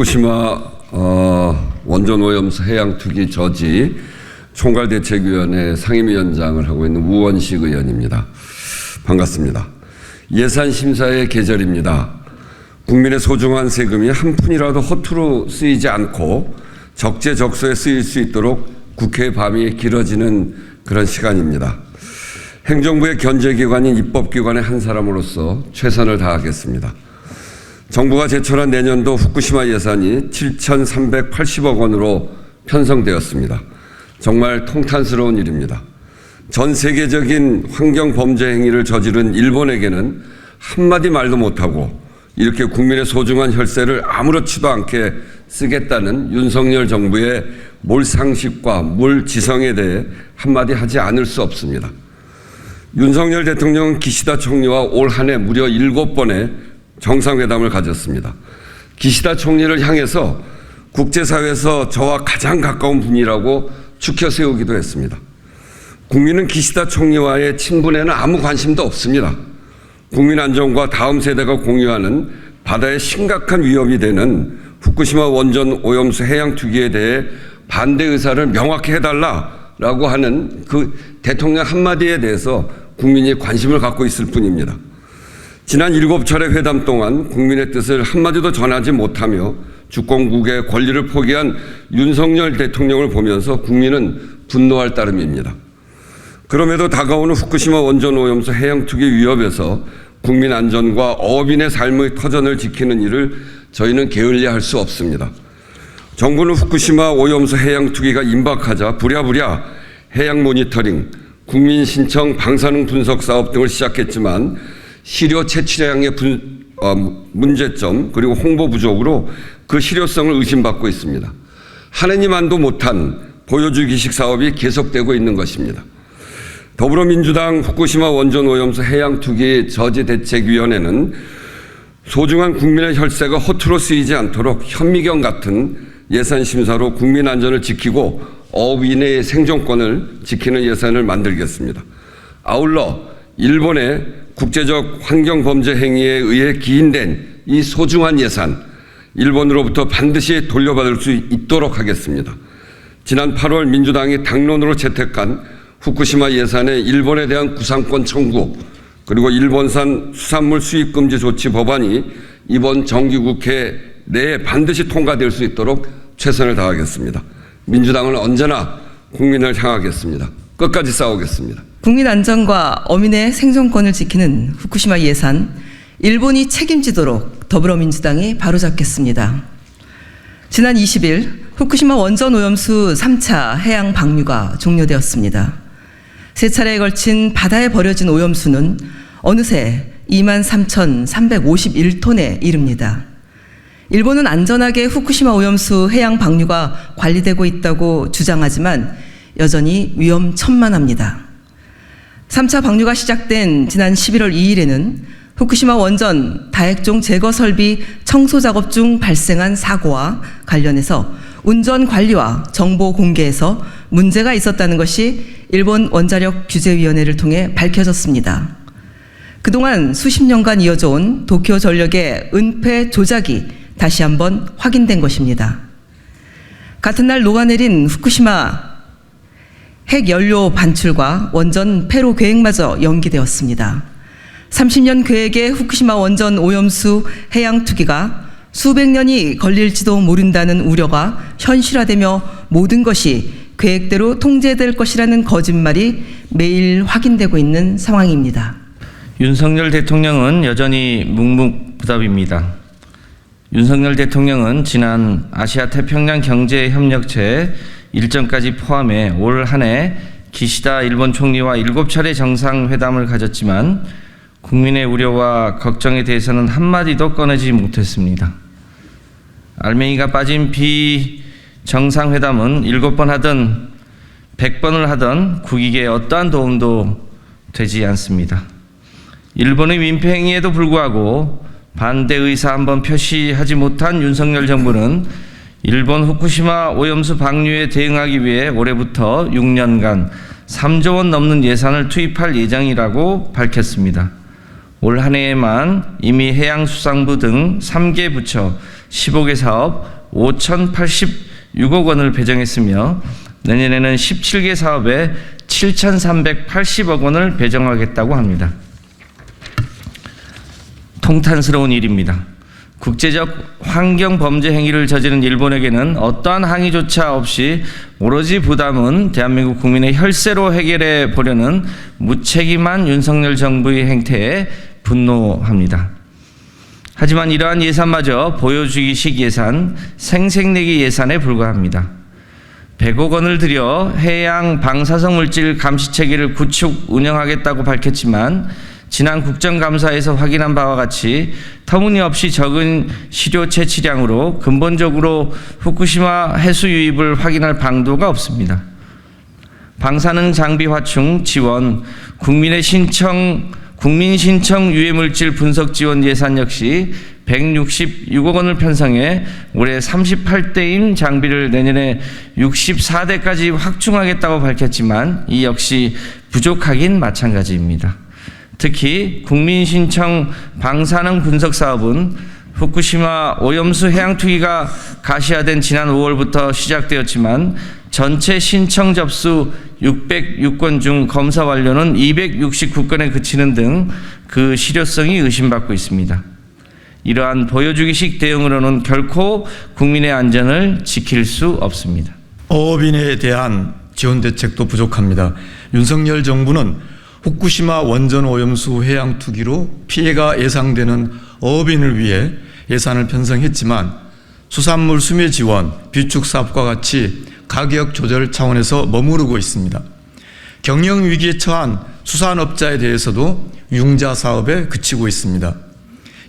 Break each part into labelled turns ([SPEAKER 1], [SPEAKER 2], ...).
[SPEAKER 1] 후쿠시마 어, 원전 오염수 해양 투기 저지 총괄대책위원회 상임위원장을 하고 있는 우원식 의원입니다. 반갑습니다. 예산 심사의 계절입니다. 국민의 소중한 세금이 한 푼이라도 허투루 쓰이지 않고 적재적소에 쓰일 수 있도록 국회 밤이 길어지는 그런 시간입니다. 행정부의 견제기관인 입법기관의 한 사람으로서 최선을 다하겠습니다. 정부가 제출한 내년도 후쿠시마 예산이 7,380억 원으로 편성되었습니다. 정말 통탄스러운 일입니다. 전 세계적인 환경 범죄 행위를 저지른 일본에게는 한마디 말도 못하고 이렇게 국민의 소중한 혈세를 아무렇지도 않게 쓰겠다는 윤석열 정부의 몰상식과 몰지성에 대해 한마디 하지 않을 수 없습니다. 윤석열 대통령은 기시다 총리와 올 한 해 무려 일곱 번의 정상회담을 가졌습니다. 기시다 총리를 향해서 국제사회에서 저와 가장 가까운 분이라고 추켜 세우기도 했습니다. 국민은 기시다 총리와의 친분에는 아무 관심도 없습니다. 국민 안전과 다음 세대가 공유하는 바다에 심각한 위협이 되는 후쿠시마 원전 오염수 해양 투기에 대해 반대 의사를 명확히 해달라라고 하는 그 대통령 한마디에 대해서 국민이 관심을 갖고 있을 뿐입니다. 지난 일곱 차례 회담 동안 국민의 뜻을 한마디도 전하지 못하며 주권국의 권리를 포기한 윤석열 대통령을 보면서 국민은 분노할 따름입니다. 그럼에도 다가오는 후쿠시마 원전 오염수 해양 투기 위협에서 국민 안전과 어민의 삶의 터전을 지키는 일을 저희는 게을리할 수 없습니다. 정부는 후쿠시마 오염수 해양 투기가 임박하자 부랴부랴 해양 모니터링, 국민 신청 방사능 분석 사업 등을 시작했지만 시료 채취량의 분, 어, 문제점 그리고 홍보 부족으로 그 실효성을 의심받고 있습니다. 하느님만도 못한 보여주기식 사업이 계속되고 있는 것입니다. 더불어민주당 후쿠시마 원전 오염수 해양 투기 저지 대책위원회는 소중한 국민의 혈세가 허투루 쓰이지 않도록 현미경 같은 예산 심사로 국민 안전을 지키고 어민의 생존권을 지키는 예산을 만들겠습니다. 아울러 일본의 국제적 환경 범죄 행위에 의해 기인된 이 소중한 예산 일본으로부터 반드시 돌려받을 수 있도록 하겠습니다. 지난 8월 민주당이 당론으로 채택한 후쿠시마 예산의 일본에 대한 구상권 청구 그리고 일본산 수산물 수입 금지 조치 법안이 이번 정기국회 내에 반드시 통과될 수 있도록 최선을 다하겠습니다. 민주당은 언제나 국민을 향하겠습니다. 끝까지 싸우겠습니다.
[SPEAKER 2] 국민 안전과 어민의 생존권을 지키는 후쿠시마 예산 일본이 책임지도록 더불어민주당이 바로잡겠습니다. 지난 20일 후쿠시마 원전 오염수 3차 해양 방류가 종료되었습니다. 세 차례에 걸친 바다에 버려진 오염수는 어느새 23,351톤에 이릅니다. 일본은 안전하게 후쿠시마 오염수 해양 방류가 관리되고 있다고 주장하지만 여전히 위험천만합니다. 3차 방류가 시작된 지난 11월 2일에는 후쿠시마 원전 다액종 제거 설비 청소 작업 중 발생한 사고와 관련해서 운전 관리와 정보 공개에서 문제가 있었다는 것이 일본 원자력 규제위원회를 통해 밝혀졌습니다. 그동안 수십 년간 이어져 온 도쿄 전력의 은폐 조작이 다시 한번 확인된 것입니다. 같은 날 녹아내린 후쿠시마 핵연료 반출과 원전 폐로 계획마저 연기되었습니다. 30년 계획의 후쿠시마 원전 오염수 해양 투기가 수백 년이 걸릴지도 모른다는 우려가 현실화되며 모든 것이 계획대로 통제될 것이라는 거짓말이 매일 확인되고 있는 상황입니다.
[SPEAKER 3] 윤석열 대통령은 여전히 묵묵부답입니다. 윤석열 대통령은 지난 아시아 태평양 경제 협력체 일정까지 포함해 올 한 해 기시다 일본 총리와 일곱 차례 정상회담을 가졌지만 국민의 우려와 걱정에 대해서는 한마디도 꺼내지 못했습니다. 알맹이가 빠진 비 정상회담은 일곱 번 하든 백 번을 하든 국익에 어떠한 도움도 되지 않습니다. 일본의 민폐 행위에도 불구하고 반대 의사 한번 표시하지 못한 윤석열 정부는 일본 후쿠시마 오염수 방류에 대응하기 위해 올해부터 6년간 3조 원 넘는 예산을 투입할 예정이라고 밝혔습니다. 올 한 해에만 이미 해양수산부 등 3개 부처 15개 사업 5,086억 원을 배정했으며 내년에는 17개 사업에 7,380억 원을 배정하겠다고 합니다. 통탄스러운 일입니다. 국제적 환경 범죄 행위를 저지른 일본에게는 어떠한 항의조차 없이 오로지 부담은 대한민국 국민의 혈세로 해결해 보려는 무책임한 윤석열 정부의 행태에 분노합니다. 하지만 이러한 예산마저 보여주기식 예산, 생색내기 예산에 불과합니다. 100억 원을 들여 해양 방사성 물질 감시 체계를 구축 운영하겠다고 밝혔지만 지난 국정감사에서 확인한 바와 같이 터무니없이 적은 시료 채취량으로 근본적으로 후쿠시마 해수 유입을 확인할 방도가 없습니다. 방사능 장비 화충 지원, 국민의 신청, 국민 신청 유해 물질 분석 지원 예산 역시 166억 원을 편성해 올해 38대인 장비를 내년에 64대까지 확충하겠다고 밝혔지만 이 역시 부족하긴 마찬가지입니다. 특히 국민 신청 방사능 분석 사업은 후쿠시마 오염수 해양 투기가 가시화된 지난 5월부터 시작되었지만 전체 신청 접수 606건 중 검사 완료는 269건에 그치는 등 그 실효성이 의심받고 있습니다. 이러한 보여주기식 대응으로는 결코 국민의 안전을 지킬 수 없습니다.
[SPEAKER 4] 어업인에 대한 지원 대책도 부족합니다. 윤석열 정부는 후쿠시마 원전 오염수 해양 투기로 피해가 예상되는 어업인을 위해 예산을 편성했지만 수산물 수매 지원, 비축 사업과 같이 가격 조절 차원에서 머무르고 있습니다. 경영 위기에 처한 수산업자에 대해서도 융자 사업에 그치고 있습니다.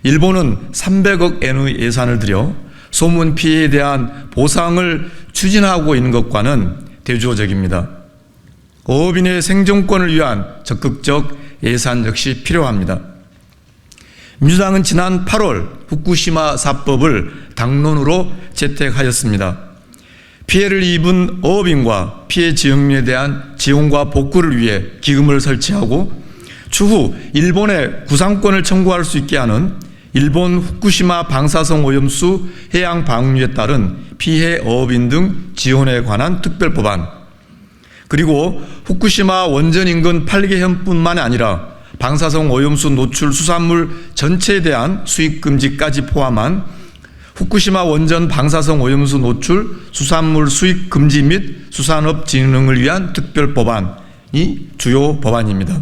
[SPEAKER 4] 일본은 300억 엔의 예산을 들여 소문 피해에 대한 보상을 추진하고 있는 것과는 대조적입니다. 어업인의 생존권을 위한 적극적 예산 역시 필요합니다. 민주당은 지난 8월 후쿠시마 사법을 당론으로 채택하였습니다. 피해를 입은 어업인과 피해 지역민에 대한 지원과 복구를 위해 기금을 설치하고 추후 일본에 구상권을 청구할 수 있게 하는 일본 후쿠시마 방사성 오염수 해양 방류에 따른 피해 어업인 등 지원에 관한 특별법안 그리고 후쿠시마 원전 인근 8개현뿐만 아니라 방사성 오염수 노출 수산물 전체에 대한 수입 금지까지 포함한 후쿠시마 원전 방사성 오염수 노출 수산물 수입 금지 및 수산업 진흥을 위한 특별 법안이 주요 법안입니다.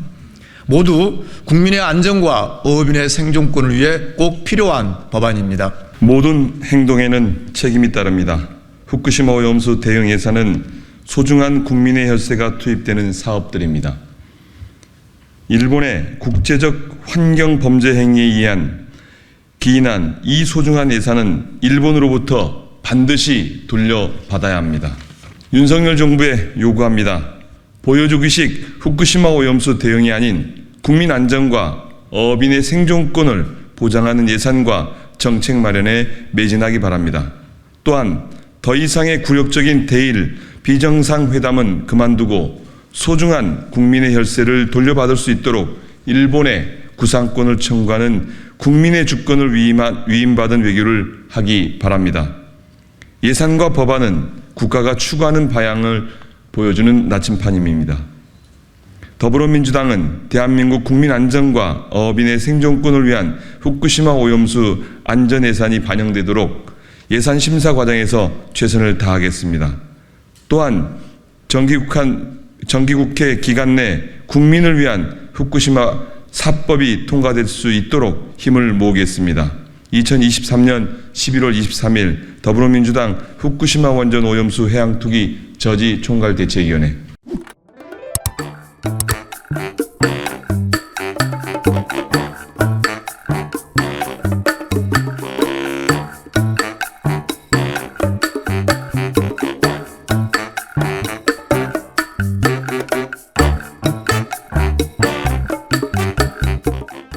[SPEAKER 4] 모두 국민의 안전과 어업인의 생존권을 위해 꼭 필요한 법안입니다.
[SPEAKER 5] 모든 행동에는 책임이 따릅니다. 후쿠시마 오염수 대응 예산은 소중한 국민의 혈세가 투입되는 사업들입니다. 일본의 국제적 환경 범죄 행위에 의한 기인한 이 소중한 예산은 일본으로부터 반드시 돌려받아야 합니다. 윤석열 정부에 요구합니다. 보여주기식 후쿠시마 오염수 대응이 아닌 국민 안전과 어민의 생존권을 보장하는 예산과 정책 마련에 매진하기 바랍니다. 또한 더 이상의 굴욕적인 대일 비정상 회담은 그만두고 소중한 국민의 혈세를 돌려받을 수 있도록 일본에 구상권을 청구하는 국민의 주권을 위임받은 외교를 하기 바랍니다. 예산과 법안은 국가가 추구하는 방향을 보여주는 나침판임입니다. 더불어민주당은 대한민국 국민 안전과 어업인의 생존권을 위한 후쿠시마 오염수 안전 예산이 반영되도록 예산 심사 과정에서 최선을 다하겠습니다. 또한 정기국한, 정기국회 기간 내 국민을 위한 후쿠시마 사법이 통과될 수 있도록 힘을 모으겠습니다. 2023년 11월 23일 더불어민주당 후쿠시마 원전 오염수 해양 투기 저지 총괄 대책위원회